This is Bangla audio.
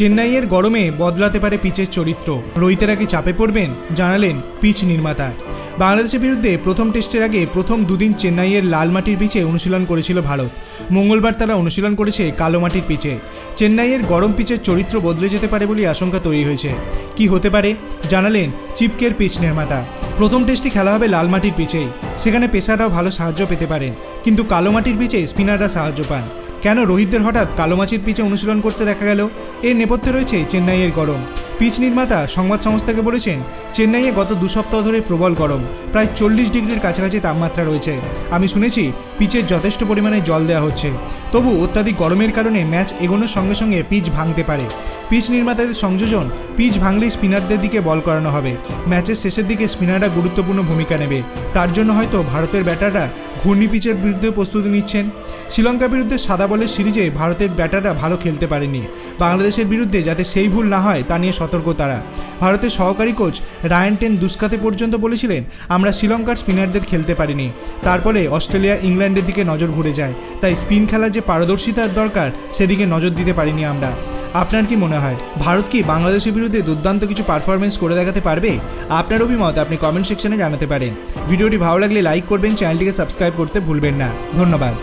চেন্নাইয়ের গরমে বদলাতে পারে পিচের চরিত্র। রোহিতেরা কি চাপে পড়বেন? জানালেন পিচ নির্মাতা। বাংলাদেশের বিরুদ্ধে প্রথম টেস্টের আগে প্রথম দুদিন চেন্নাইয়ের লাল মাটির পিচে অনুশীলন করেছিল ভারত। মঙ্গলবার তারা অনুশীলন করেছে কালো মাটির পিচে। চেন্নাইয়ের গরম পিচের চরিত্র বদলে যেতে পারে বলে আশঙ্কা তৈরি হয়েছে। কি হতে পারে? জানালেন চিপকের পিচ নির্মাতা। প্রথম টেস্টটি খেলা হবে লাল মাটির পিচেই। সেখানে পেসাররাও ভালো সাহায্য পেতে পারেন। কিন্তু কালো মাটির পিচে স্পিনাররা সাহায্য পান। কেন রোহিতদের হঠাৎ কালো মাছির পিচে অনুশীলন করতে দেখা গেল? এর নেপথ্যে রয়েছে চেন্নাইয়ের গরম। পিচ নির্মাতা সংবাদ সংস্থাকে বলেছেন, চেন্নাইয়ে গত দু সপ্তাহ ধরে প্রবল গরম। প্রায় চল্লিশ ডিগ্রির কাছাকাছি তাপমাত্রা রয়েছে। আমি শুনেছি পিচের যথেষ্ট পরিমাণে জল দেওয়া হচ্ছে। তবু অত্যাধিক গরমের কারণে ম্যাচ এগোনোর সঙ্গে সঙ্গে পিচ ভাঙতে পারে। পিচ নির্মাতাদের সংযোজন, পিচ ভাঙলেই স্পিনারদের দিকে বল করানো হবে। ম্যাচের শেষের দিকে স্পিনাররা গুরুত্বপূর্ণ ভূমিকা নেবে। তার জন্য হয়তো ভারতের ব্যাটাররা ঘূর্ণি পিচের বিরুদ্ধে প্রস্তুতি নিচ্ছেন। শ্রীলঙ্কার বিরুদ্ধে সাদা বলের সিরিজে ভারতের ব্যাটাররা ভালো খেলতে পারেনি। বাংলাদেশের বিরুদ্ধে যাতে সেই ভুল না হয়, তা নিয়ে সতর্ক তারা। ভারতের সহকারী কোচ রায়ান টেন দুস্কাতে পর্যন্ত বলেছিলেন, আমরা শ্রীলঙ্কার স্পিনারদের খেলতে পারিনি। তারপরে অস্ট্রেলিয়া ইংল্যান্ডের দিকে নজর ঘুরে যায়। তাই স্পিন খেলার যে পারদর্শিতার দরকার, সেদিকে নজর দিতে পারিনি আমরা। আপনার কি মনে হয়, ভারত কি বাংলাদেশের বিরুদ্ধে দুর্দান্ত কিছু পারফরমেন্স করে দেখাতে পারবে? আপনার অভিমত আপনি কমেন্ট সেকশনে জানাতে পারেন। ভিডিওটি ভালো লাগলে লাইক করবেন চ্যানেলটিকে সাবস্ক্রাইব করতে ভুলবেন না। ধন্যবাদ।